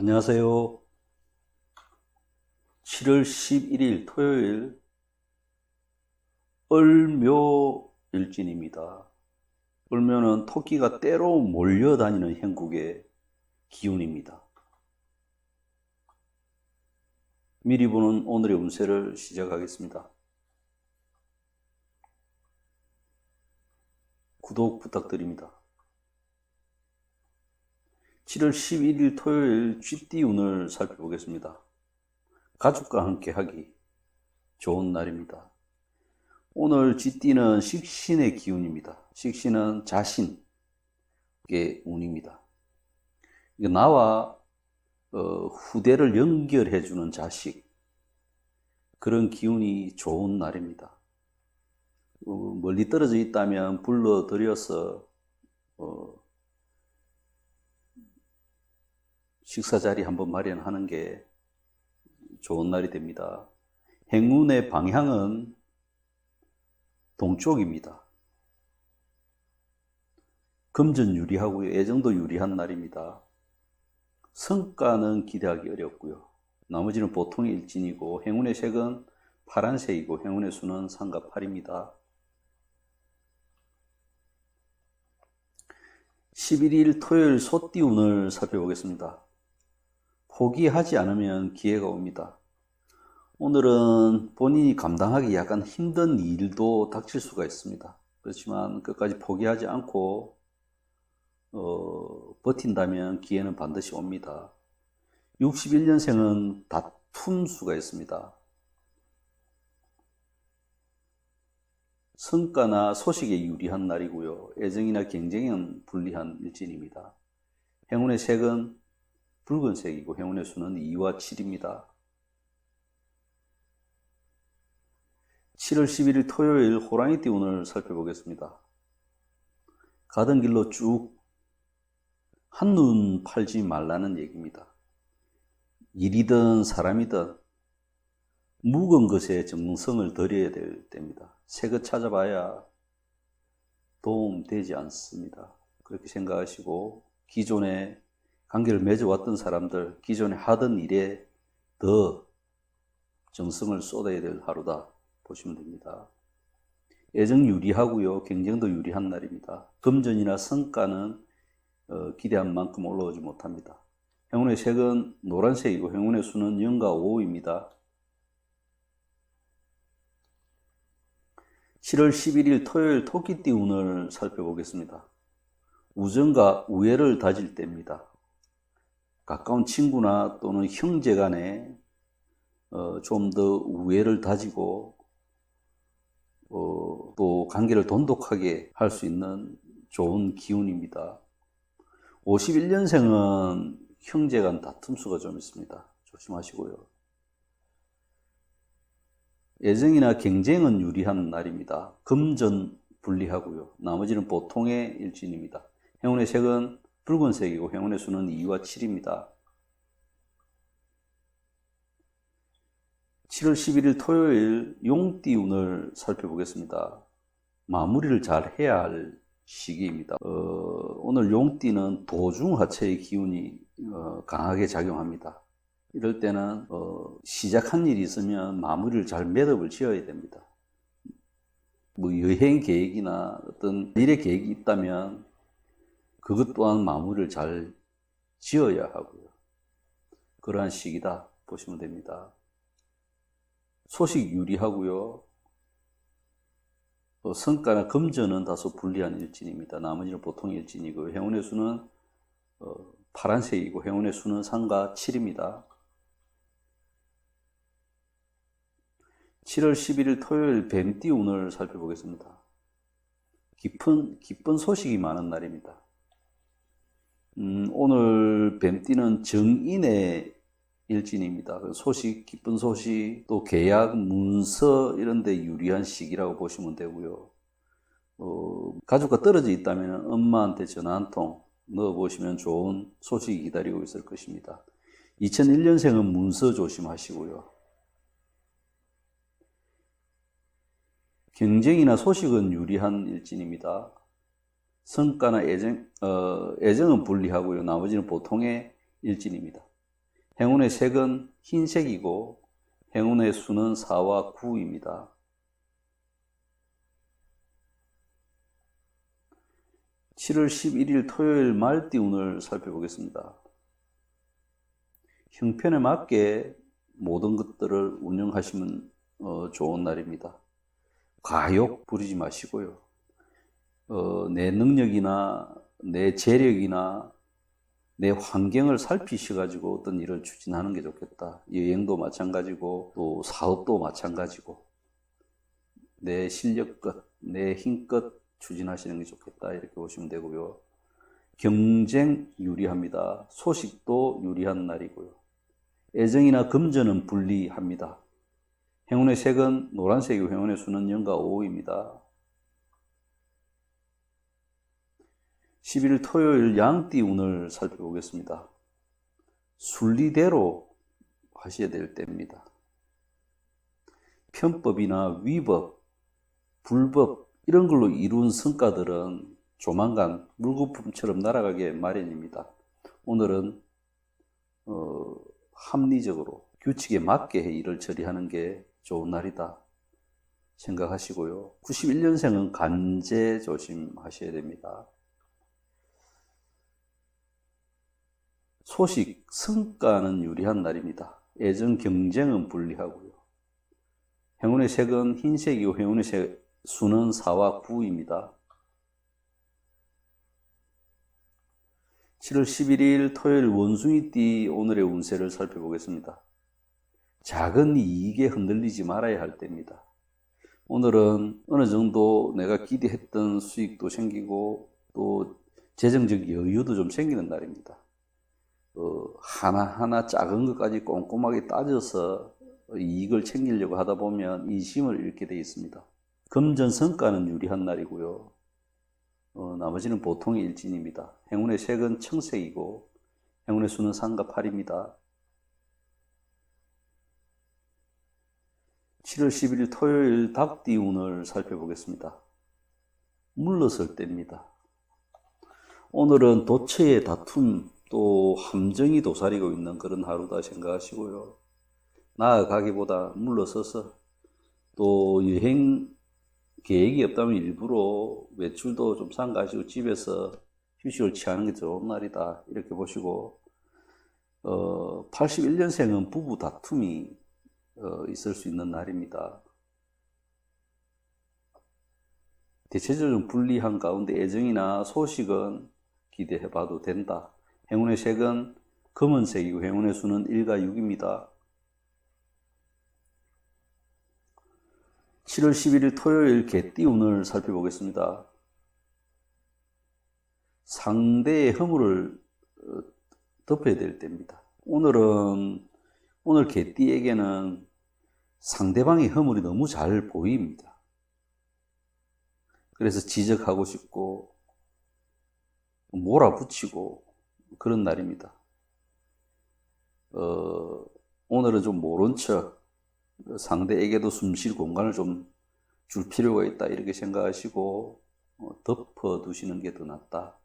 안녕하세요. 7월 11일 토요일 을묘일진입니다. 을묘는 토끼가 때로 몰려다니는 형국의 기운입니다. 미리 보는 오늘의 운세를 시작하겠습니다. 구독 부탁드립니다. 7월 11일 토요일 쥐띠 운을 살펴보겠습니다. 가족과 함께 하기 좋은 날입니다. 오늘 쥐띠는 식신의 기운입니다. 식신은 자신의 운입니다. 나와 어, 후대를 연결해주는 자식 그런 기운이 좋은 날입니다. 어, 멀리 떨어져 있다면 불러들여서 어, 식사 자리 한번 마련하는 게 좋은 날이 됩니다. 행운의 방향은 동쪽입니다. 금전 유리하고요. 애정도 유리한 날입니다. 성과는 기대하기 어렵고요. 나머지는 보통의 일진이고 행운의 색은 파란색이고 행운의 수는 상가 8입니다. 11일 토요일 소띠 운을 살펴보겠습니다. 포기하지 않으면 기회가 옵니다. 오늘은 본인이 감당하기 약간 힘든 일도 닥칠 수가 있습니다. 그렇지만 끝까지 포기하지 않고 어, 버틴다면 기회는 반드시 옵니다. 61년생은 다툼 수가 있습니다. 성과나 소식에 유리한 날이고요. 애정이나 경쟁은 불리한 일진입니다. 행운의 색은 붉은색이고 행운의 수는 2와 7입니다. 7월 11일 토요일 호랑이띠 운을 살펴보겠습니다. 가던 길로 쭉 한눈 팔지 말라는 얘기입니다. 일이든 사람이든 묵은 것에 정성을 들여야 될 때입니다. 새것 찾아봐야 도움 되지 않습니다. 그렇게 생각하시고 기존에 관계를 맺어왔던 사람들, 기존에 하던 일에 더 정성을 쏟아야 될 하루다 보시면 됩니다. 애정 유리하고요. 경쟁도 유리한 날입니다. 금전이나 성과는 어, 기대한 만큼 올라오지 못합니다. 행운의 색은 노란색이고 행운의 수는 0과 5입니다. 7월 11일 토요일 토끼띠 운을 살펴보겠습니다. 우정과 우애를 다질 때입니다. 가까운 친구나 또는 형제 간에 어, 좀 더 우애를 다지고 어, 또 관계를 돈독하게 할 수 있는 좋은 기운입니다. 51년생은 형제 간 다툼수가 좀 있습니다. 조심하시고요. 애정이나 경쟁은 유리한 날입니다. 금전 불리하고요. 나머지는 보통의 일진입니다. 행운의 색은 붉은색이고 행운의 수는 2와 7입니다. 7월 11일 토요일 용띠 운을 살펴보겠습니다. 마무리를 잘 해야 할 시기입니다. 어, 오늘 용띠는 도중하체의 기운이 어, 강하게 작용합니다. 이럴 때는 어, 시작한 일이 있으면 마무리를 잘 매듭을 지어야 됩니다. 뭐 여행 계획이나 어떤 일의 계획이 있다면 그것 또한 마무리를 잘 지어야 하고요. 그러한 시기다 보시면 됩니다. 소식 유리하고요. 또 성과나 금전은 다소 불리한 일진입니다. 나머지는 보통 일진이고 행운의 수는 어, 파란색이고 행운의 수는 상과 7입니다. 7월 11일 토요일 뱀띠 운을 살펴보겠습니다. 깊은, 기쁜 소식이 많은 날입니다. 음, 오늘 뱀띠는 정인의 일진입니다. 그 소식, 기쁜 소식, 또 계약, 문서 이런 데 유리한 시기라고 보시면 되고요. 어, 가족과 떨어져 있다면 엄마한테 전화 한 통 넣어보시면 좋은 소식이 기다리고 있을 것입니다. 2001년생은 문서 조심하시고요. 경쟁이나 소식은 유리한 일진입니다. 성과나 애정, 어, 애정은 불리하고요. 나머지는 보통의 일진입니다. 행운의 색은 흰색이고 행운의 수는 4와 9입니다. 7월 11일 토요일 말띠 운을 살펴보겠습니다. 형편에 맞게 모든 것들을 운영하시면 어, 좋은 날입니다. 과욕 부리지 마시고요. 어, 내 능력이나 내 재력이나 내 환경을 살피셔가지고 어떤 일을 추진하는 게 좋겠다. 여행도 마찬가지고 또 사업도 마찬가지고 내 실력껏, 내 힘껏 추진하시는 게 좋겠다. 이렇게 보시면 되고요. 경쟁 유리합니다. 소식도 유리한 날이고요. 애정이나 금전은 불리합니다. 행운의 색은 노란색이고 행운의 수는 0과 5입니다. 11일 토요일 양띠 운을 살펴보겠습니다. 순리대로 하셔야 될 때입니다. 편법이나 위법, 불법 이런 걸로 이룬 성과들은 조만간 물거품처럼 날아가게 마련입니다. 오늘은 어, 합리적으로 규칙에 맞게 일을 처리하는 게 좋은 날이다 생각하시고요. 91년생은 간제 조심하셔야 됩니다. 소식, 성과는 유리한 날입니다. 애정, 경쟁은 불리하고요. 행운의 색은 흰색이고 행운의 색, 수는 4와 9입니다. 7월 11일 토요일 원숭이띠 오늘의 운세를 살펴보겠습니다. 작은 이익에 흔들리지 말아야 할 때입니다. 오늘은 어느 정도 내가 기대했던 수익도 생기고 또 재정적 여유도 좀 생기는 날입니다. 어, 하나하나 작은 것까지 꼼꼼하게 따져서 이익을 챙기려고 하다 보면 이심을 잃게 되어 있습니다. 금전 성과는 유리한 날이고요. 어, 나머지는 보통의 일진입니다. 행운의 색은 청색이고 행운의 수는 3과 8입니다. 7월 11일 토요일 닭띠 운을 살펴보겠습니다. 물러설 때입니다. 오늘은 도처의 다툼 또 함정이 도사리고 있는 그런 하루다 생각하시고요. 나아가기보다 물러서서 또 여행 계획이 없다면 일부러 외출도 좀 삼가시고 집에서 휴식을 취하는 게 좋은 날이다. 이렇게 보시고, 어, 81년생은 부부 다툼이 어, 있을 수 있는 날입니다. 대체적으로 불리한 가운데 애정이나 소식은 기대해 봐도 된다. 행운의 색은 검은색이고 행운의 수는 1과 6입니다. 7월 11일 토요일 개띠 운을 살펴보겠습니다. 상대의 허물을 어, 덮어야 될 때입니다. 오늘은 오늘 개띠에게는 상대방의 허물이 너무 잘 보입니다. 그래서 지적하고 싶고 몰아붙이고 그런 날입니다. 어, 오늘은 좀 모른 척 상대에게도 숨쉴 공간을 좀 줄 필요가 있다 이렇게 생각하시고 어, 덮어 두시는 게 더 낫다.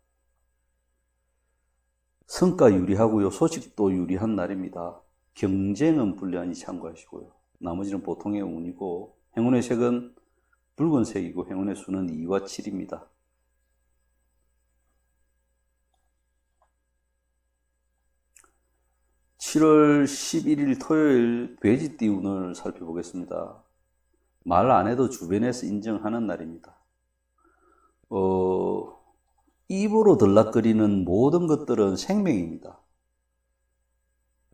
성과 유리하고요. 소식도 유리한 날입니다. 경쟁은 불리하니 참고하시고요. 나머지는 보통의 운이고 행운의 색은 붉은색이고 행운의 수는 2와 7입니다. 7월 11일 토요일 돼지띠 운을 살펴보겠습니다. 말 안 해도 주변에서 인정하는 날입니다. 어, 입으로 들락거리는 모든 것들은 생명입니다.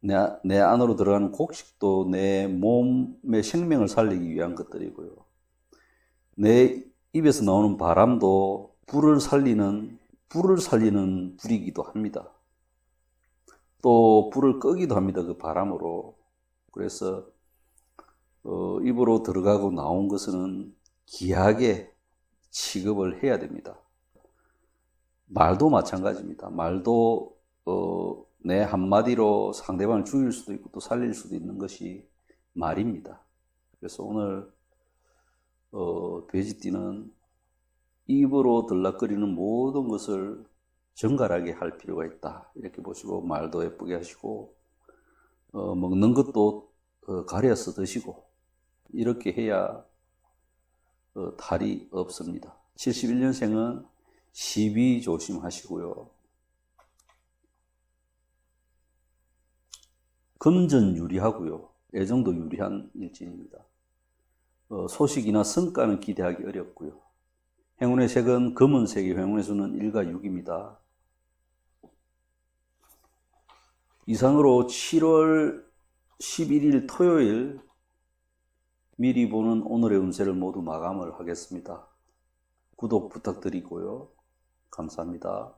내, 내 안으로 들어가는 곡식도 내 몸의 생명을 살리기 위한 것들이고요. 내 입에서 나오는 바람도 불을 살리는, 불을 살리는 불이기도 합니다. 또 불을 끄기도 합니다. 그 바람으로. 그래서 어, 입으로 들어가고 나온 것은 기하게 취급을 해야 됩니다. 말도 마찬가지입니다. 말도 어, 내 한마디로 상대방을 죽일 수도 있고 또 살릴 수도 있는 것이 말입니다. 그래서 오늘 어, 돼지띠는 입으로 들락거리는 모든 것을 정갈하게 할 필요가 있다. 이렇게 보시고 말도 예쁘게 하시고 어, 먹는 것도 어, 가려서 드시고 이렇게 해야 어, 탈이 없습니다. 71년생은 시비 조심하시고요. 금전 유리하고요. 애정도 유리한 일진입니다. 어, 소식이나 성과는 기대하기 어렵고요. 행운의 색은 검은색이 행운의 수는 1과 6입니다. 이상으로 7월 11일 토요일 미리 보는 오늘의 운세를 모두 마감을 하겠습니다. 구독 부탁드리고요. 감사합니다.